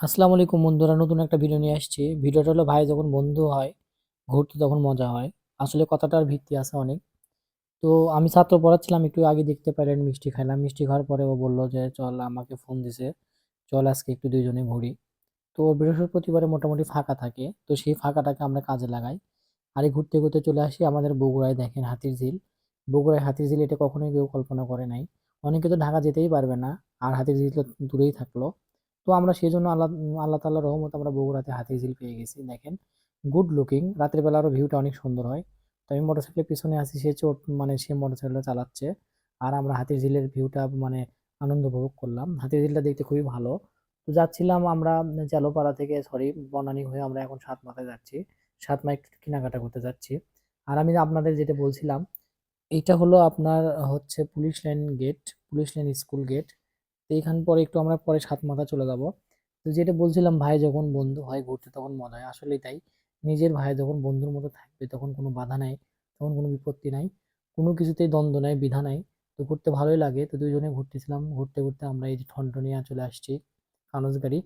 আসসালামু আলাইকুম বন্ধুরা, নতুন একটা ভিডিও নিয়ে আসছি। ভিডিওটা হলো ভাই যখন বন্ধু হয়, ঘুরতে তখন মজা হয়। আসলে কথাটার ভিত্তি আছে অনেক। তো আমি ছাত্র পড়াচ্ছিলাম, একটু আগে দেখতে পেলেন, মিষ্টি খাইলাম। মিষ্টি খাওয়ার পরে ও বলল যে, চল, আমাকে ফোন দিছে। চল, আজকে একটু দুইজনে ঘুরি। তো বৃহস্পতিবারে মোটামুটি ফাঁকা থাকে। তো সেই ফাঁকাটাকে আমরা কাজে লাগাই। আর ঘুরতে ঘুরতে চলে আসি আমাদের বগুড়ায়, দেখেন হাতির ঝিল। বগুড়ায় হাতির ঝিল এটা কখনোই কেউ কল্পনা করে নাই। অনেকে তো ঢাকা যেতেই পারবে না। আর হাতির ঝিল তো দূরেই থাকল। তো আমরা সেই জন্য আল্লাহ আল্লাহ তাল্লাহ রহমত আমরা বগুড়াতে হাতির ঝিল পেয়ে গেছি। দেখেন গুড লুকিং রাতের বেলা আরও ভিউটা অনেক সুন্দর হয়। তো আমি মোটরসাইকেলের পিছনে আছি, সে চোট মানে সে মোটরসাইকেলটা চালাচ্ছে। আর আমরা হাতির ঝিলের ভিউটা মানে আনন্দ উপভোগ করলাম। হাতির ঝিলটা দেখতে খুবই ভালো। তো যাচ্ছিলাম আমরা জালোপাড়া থেকে সরি বনানি হয়ে আমরা এখন সাত মাথায় যাচ্ছি। সাত মাইল একটু কেনাকাটা করতে যাচ্ছি। আর আমি আপনাদের যেটা বলছিলাম এইটা হলো আপনার হচ্ছে police line gate police line school gate তো এইখান পরে একটু আমরা পরে সাত মাথা চলে যাব। তো যেটা বলছিলাম, ভাই যখন বন্ধু হয়, ঘুরতে তখন মজা হয়। আসলেই তাই। নিজের ভাই যখন বন্ধুর মতো থাকবে, তখন কোনো বাধা নাই, তখন কোনো বিপত্তি নাই। কোনো কিছুতেই দ্বন্দ্ব নাই, বিধা নাই। তো ঘুরতে ভালোই লাগে। তো দুজনে ঘুরতেছিলাম। ঘুরতে ঘুরতে আমরা এই যে ঠনঠনিয়া চলে আসছি, কানজগাড়ি।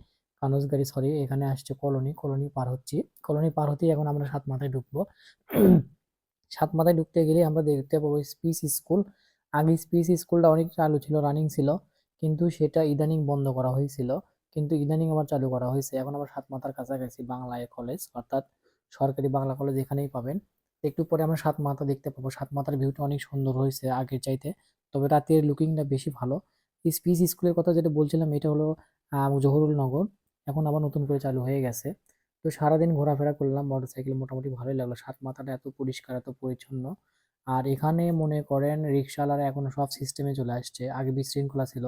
কানজগাড়ি সরি এখানে আসছে কলোনি। কলোনি পার হচ্ছি। কলোনি পার হতেই এখন আমরা সাত মাথায় ঢুকবো। সাত মাথায় ঢুকতে গেলে আমরা দেখতে পাবো স্পিস স্কুল আগে স্পিস স্কুলটা অনেক চালু ছিল রানিং ছিল। কিন্তু সেটা ইদানিং বন্ধ করা হয়েছিল। কিন্তু ইদানিং আবার চালু করা হয়েছে। এখন আবার সাত মাথার কাছাকাছি বাংলা কলেজ, অর্থাৎ সরকারি বাংলা কলেজ এখানেই পাবেন। একটু পরে আমরা সাত মাথা দেখতে পাবো। সাত মাথার ভিউটা অনেক সুন্দর হয়েছে আগের চাইতে। তবে রাতের লুকিংটা বেশি ভালো। স্পিস স্কুলের কথা যেটা বলছিলাম, এটা হলো জহরুল নগর। এখন আবার নতুন করে চালু হয়ে গেছে। তো সারাদিন ঘোরাফেরা করলাম, মোটরসাইকেল মোটামুটি ভালোই লাগল। সাত মাথাটা এত পরিষ্কার, এত পরিচ্ছন্ন। আর এখানে মনে করেন রিক্সাওয়ালারা এখন সব সিস্টেমে চলে আসছে। আগে বিশৃঙ্খলা ছিল।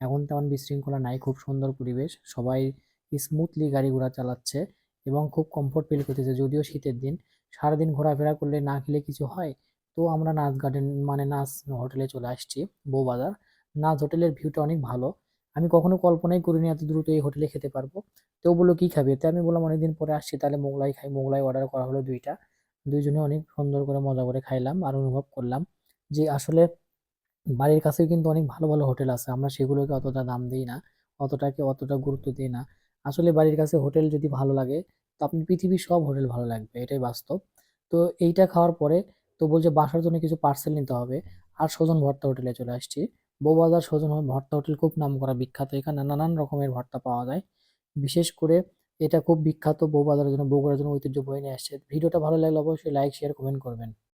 এখন তেমন বিশৃঙ্খলা নাই, খুব সুন্দর পরিবেশ। সবাই স্মুথলি গাড়ি ঘোড়া চালাচ্ছে এবং খুব কমফোর্ট ফিল করতেছে। যদিও শীতের দিন, সারাদিন ঘোরাফেরা করলে না খেলে কিছু হয়? তো আমরা নাচ গার্ডেন মানে নাচ হোটেলে চলে আসছি, বউবাজার। নাচ হোটেলের ভিউটা অনেক ভালো। আমি কখনো কল্পনাই করিনি এত দ্রুত এই হোটেলে খেতে পারব। তো বলল, কি খাবে? তো আমি বললাম, অনেকদিন পরে আসছি, তাহলে মোগলাই খাই। মোগলাই অর্ডার করা হলো দুইটা। দুইজনে অনেক সুন্দর করে মজা করে খাইলাম আর অনুভব করলাম যে আসলে বাড়ির কাছেও কিন্তু অনেক ভালো ভালো হোটেল আছে। আমরা সেগুলোকে অতটা দাম দিই না, অতটাকে অতটা গুরুত্ব দিই না। আসলে বাড়ির কাছে হোটেল যদি ভালো লাগে, তো আপনি পৃথিবীর সব হোটেল ভালো লাগবে, এটাই বাস্তব। তো এইটা খাওয়ার পরে তো বলছে বাসার জন্য কিছু পার্সেল নিতে হবে। আর সজন ভর্তা হোটেলে চলে আসছি। বৌবাজার সজন ভর্তা হোটেল খুব নাম করা বিখ্যাত। এখানে নানান রকমের ভর্তা পাওয়া যায়। বিশেষ করে এটা খুব বিখ্যাত বউবাজারের জন্য, বগুড়ার জন্য ঐতিহ্য বয়ে নিয়ে আসছে। ভিডিওটা ভালো লাগলে অবশ্যই লাইক শেয়ার কমেন্ট করবেন।